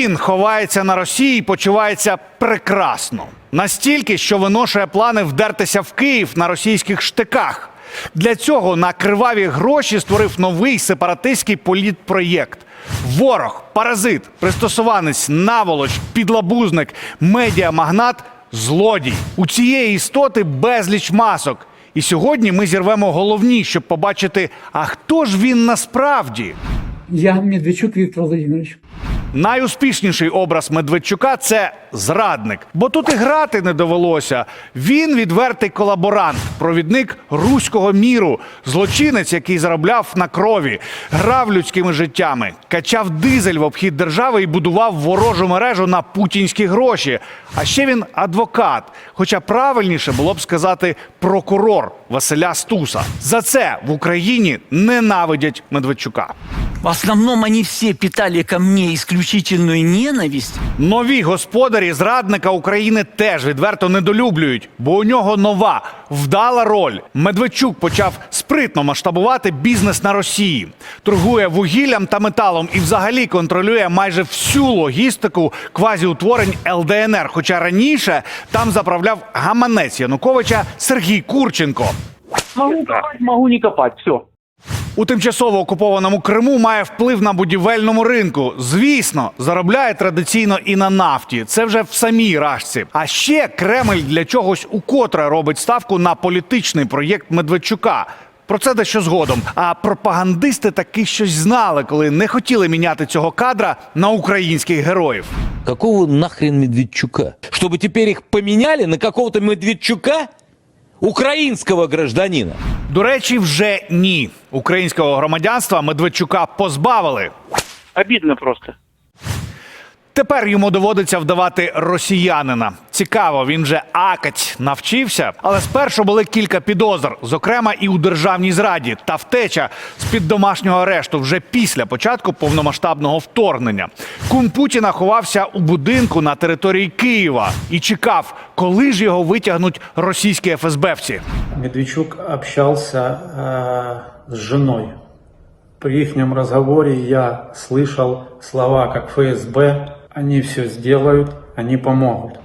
Він ховається на Росії і почувається прекрасно. Настільки, що виношує плани вдертися в Київ на російських штиках. Для цього на криваві гроші створив новий сепаратистський політпроєкт. Ворог, паразит, пристосуванець, наволоч, підлабузник, медіамагнат, злодій. У цієї істоти безліч масок. І сьогодні ми зірвемо головні, щоб побачити, а хто ж він насправді. Я Медведчук Виктор Владимирович. Найуспішніший образ Медведчука це зрадник, бо тут і грати не довелося. Він відвертий колаборант, провідник руського міру, злочинець, який заробляв на крові, грав людськими життями, качав дизель в обхід держави і будував ворожу мережу на путінські гроші. А ще він адвокат. Хоча правильніше було б сказати прокурор Василя Стуса. За це в Україні ненавидять Медведчука. В основном они все питали ко мне исключительную ненависть. Нові господарі зрадника України теж відверто недолюблюють, бо у нього нова вдала роль. Медведчук почав спритно масштабувати бізнес на Росії, торгує вугіллям та металом і взагалі контролює майже всю логістику квазіутворень ЛДНР. Хоча раніше там заправляв гаманець Януковича Сергій Курченко. Могу копать, могу не копать, все. У тимчасово окупованому Криму має вплив на будівельному ринку. Звісно, заробляє традиційно і на нафті. Це вже в самій рашці. А ще Кремль для чогось укотре робить ставку на політичний проєкт Медведчука. Про це дещо згодом. А пропагандисти таки щось знали, коли не хотіли міняти цього кадра на українських героїв. Какого нахрен Медведчука? Чтобы теперь их поменяли на какого-то Медведчука? Украинского гражданина. До речі, вже ні. Українського громадянства Медведчука позбавили. Обідно просто. Тепер йому доводиться вдавати росіянина. Цікаво, він же акать навчився. Але спершу були кілька підозр, зокрема і у державній зраді, та втеча з під домашнього арешту вже після початку повномасштабного вторгнення. Кум Путіна ховався у будинку на території Києва і чекав, коли ж його витягнуть російські ФСБівці. Медведчук общался э, с женой. При их разговоре я слышал слова как ФСБ, они все сделают, они помогут.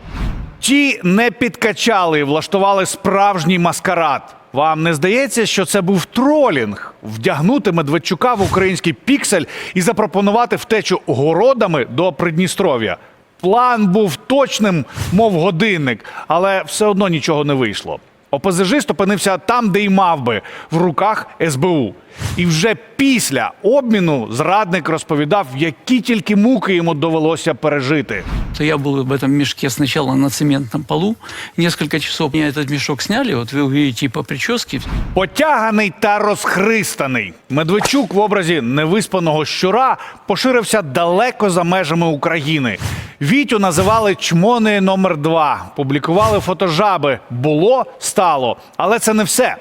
Ті не підкачали і влаштували справжній маскарад. Вам не здається, що це був тролінг вдягнути Медведчука в український піксель і запропонувати втечу городами до Придністров'я? План був точним, мов годинник, але все одно нічого не вийшло. ОПЗЖист опинився там, де й мав би в руках СБУ. І вже після обміну зрадник розповідав, які тільки муки йому довелося пережити. То я был в этом мешке сначала на цементном полу. Несколько часов меня этот мешок сняли. Вот вы увидите по прическе. Потяганий та розхристаний. Медведчук в образі невиспаного щура поширився далеко за межами України. Вітю називали чмонею номер два. Публікували фотожаби. Було, стало. Але це не все.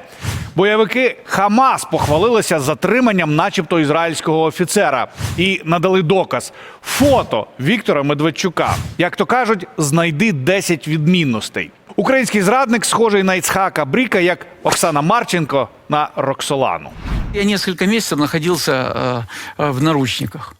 Бойовики Хамас похвалилися затриманням, начебто, ізраїльського офіцера, і надали доказ фото Віктора Медведчука. Як то кажуть, знайди 10 відмінностей. Український зрадник схожий на Іцхака Бріка, як Оксана Марченко на Роксолану. Я несколько месяцев находился э, э, в наручниках.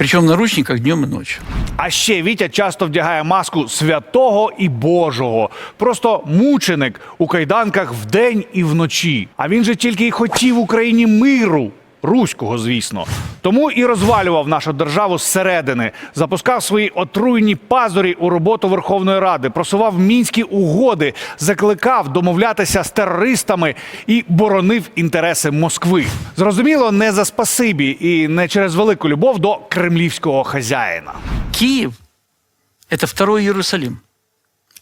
Причем в наручниках днем і ночі. А ще Вітя часто вдягає маску святого і Божого. Просто мученик у кайданках вдень і вночі. А він же тільки й хотів Україні миру. Руського, звісно, тому і розвалював нашу державу зсередини, запускав свої отруйні пазурі у роботу Верховної Ради, просував мінські угоди, закликав домовлятися з терористами і боронив інтереси Москви. Зрозуміло, не за спасибі і не через велику любов до кремлівського хазяїна. Киев – это второй Иерусалим.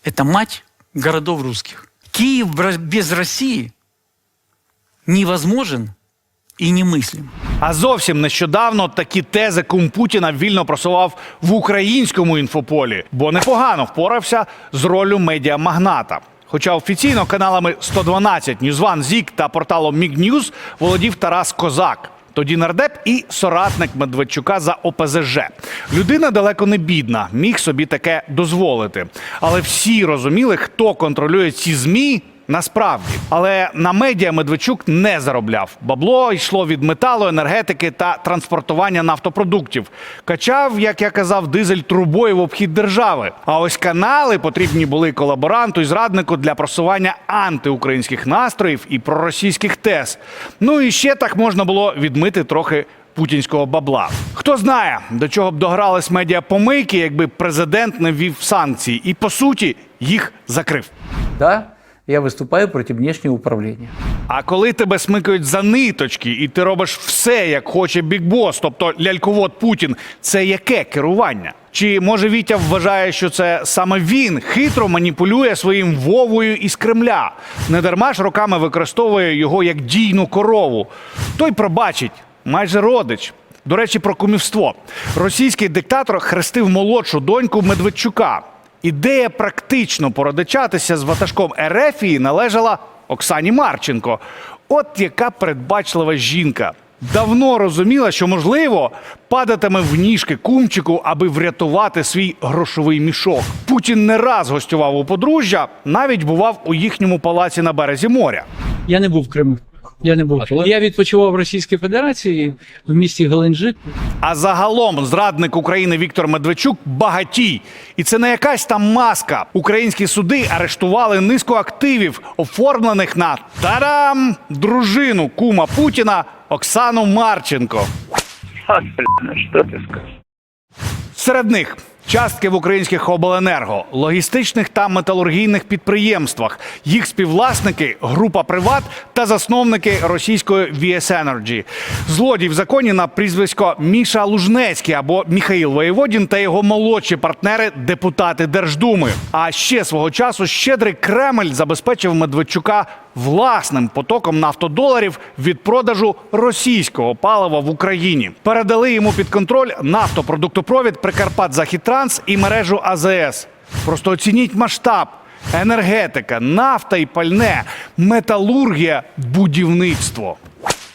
Это мать городов русских. Бра- без России невозможен и немыслим. А зовсім нещодавно такі тези кум Путіна вільно просував в українському інфополі, бо непогано впорався з роллю медіамагната. Хоча офіційно каналами 112, Ньюзван Зік та порталом Мігньюз володів Тарас Козак. Тоді нардеп і соратник Медведчука за ОПЗЖ. Людина далеко не бідна, міг собі таке дозволити. Але всі розуміли, хто контролює ці змі насправді. Але на медіа Медведчук не заробляв. Бабло йшло від металу, енергетики та транспортування нафтопродуктів. Качав, як я казав, дизель трубою в обхід держави. А ось канали потрібні були колаборанту і зраднику для просування антиукраїнських настроїв і проросійських тез. Ну і ще так можна було відмити трохи путінського бабла. Хто знає, до чого б догрались медіапомийки, якби президент не ввів санкції і по суті їх закрив. Да, я выступаю против внешнего управления. А коли тебе смикають за ниточки, і ти робиш все, як хоче бікбос, тобто ляльковод Путін, це яке керування? Чи може Вітя вважає, що це саме він хитро маніпулює своїм Вовою із Кремля? Недарма ж роками використовує його як дійну корову. Той пробачить, майже родич. До речі, про кумівство. Російський диктатор хрестив молодшу доньку Медведчука. Ідея практично породичатися з ватажком Ерефії належала Оксані Марченко. От яка передбачлива жінка. Давно розуміла, що можливо падатиме в ніжки кумчику, аби врятувати свій грошовий мішок. Путін не раз гостював у подружжя, навіть бував у їхньому палаці на березі моря. Я не був в Криму. Я не був. Я відпочивав в Російській Федерації в місті Геленджик. А загалом зрадник України Віктор Медведчук багатій. І це не якась там маска. Українські суди арештували низку активів, оформлених на тарам дружину кума Путіна Оксану Марченко. А, скажешь? Серед них частки в українських обленерго, логістичних та металургійних підприємствах, їх співвласники, група Приват та засновники російської VS Energy. Злодій в законі на прізвисько Міша Лужнецький або Міхаїл Воєводін та його молодші партнери, депутати Держдуми. А ще свого часу щедрий Кремль забезпечив Медведчука власним потоком нафтодоларів від продажу російського палива в Україні. Передали йому під контроль нафтопродуктопровід Прикарпат Західтранс і мережу АЗС. Просто оцініть масштаб. Енергетика, нафта і пальне, металургія, будівництво.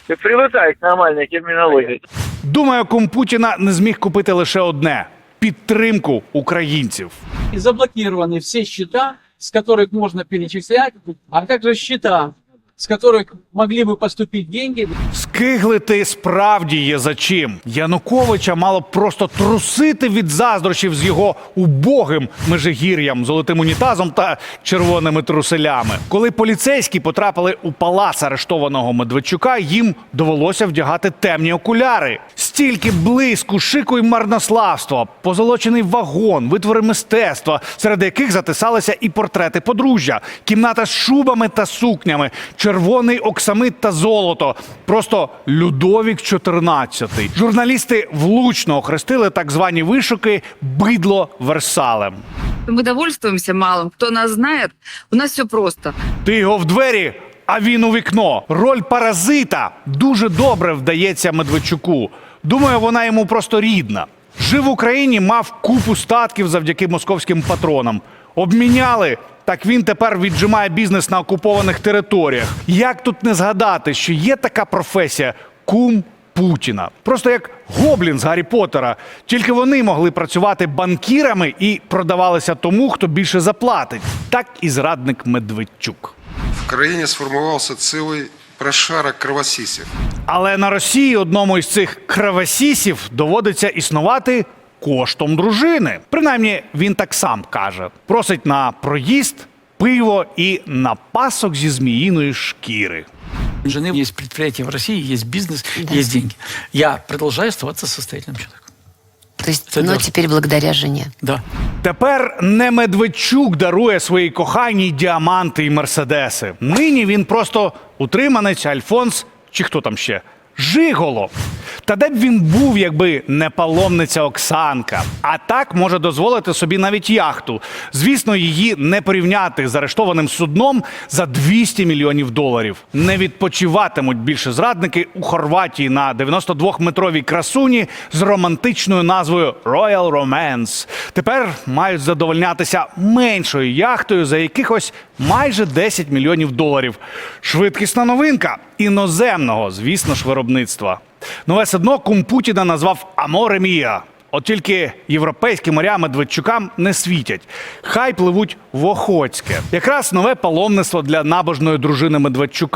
Ты привыкай к нормальной терминологии. Думаю, кум Путіна не зміг купити лише одне підтримку українців. И заблокированы все счета, с которых можно перечислять, а также счета, с которых могли бы поступить деньги. Скиглити справді є за чим. Януковича мало б просто трусити від заздрощів з його убогим межигір'ям, золотим унітазом та червоними труселями. Коли поліцейські потрапили у палац арештованого Медведчука, їм довелося вдягати темні окуляри. Стільки блиску, шику й марнославства, позолочений вагон, витвори мистецтва, серед яких затисалися і портрети подружжя, кімната з шубами та сукнями, червоний оксамит та золото. Просто Людовік XIV. Журналісти влучно охрестили так звані вишуки бидло Версалем. Мы довольствуемся малым. Кто нас знает, у нас все просто. Ти його в двері, а він у вікно. Роль паразита дуже добре вдається Медведчуку. Думаю, вона йому просто рідна. Жив в Україні, мав купу статків завдяки московським патронам. Обміняли. Так він тепер віджимає бізнес на окупованих територіях. Як тут не згадати, що є така професія кум Путіна? Просто як гоблін з Гаррі Поттера. Тільки вони могли працювати банкірами і продавалися тому, хто більше заплатить. Так і зрадник Медведчук. В країні сформувався цілий прошарок кровосісів. Але на Росії одному із цих кравосісів доводиться існувати коштом дружини. Принаймні, він так сам каже: просить на проїзд, пиво і на пасок зі зміїної шкіри. У жены есть предприятие в России, есть бизнес, есть деньги. Я продолжаю оставаться состоятельным человеком. То есть, Это но должен. теперь благодаря жене. Да. Тепер не Медведчук дарує своїй коханій діаманти і мерседеси. Нині він просто утриманець Альфонс, чи хто там ще. Жиголо. Та де б він був, якби не паломниця Оксанка. А так може дозволити собі навіть яхту. Звісно, її не порівняти з арештованим судном за 200 мільйонів доларів. Не відпочиватимуть більше зрадники у Хорватії на 92-метровій красуні з романтичною назвою Royal Romance. Тепер мають задовольнятися меншою яхтою за якихось майже 10 мільйонів доларів. Швидкісна новинка іноземного, звісно ж, виробництва. Нове судно кум Путіна назвав Аморе Мія. От тільки європейські моря Медведчукам не світять. Хай пливуть в Охотське. Якраз нове паломництво для набожної дружини Медведчука.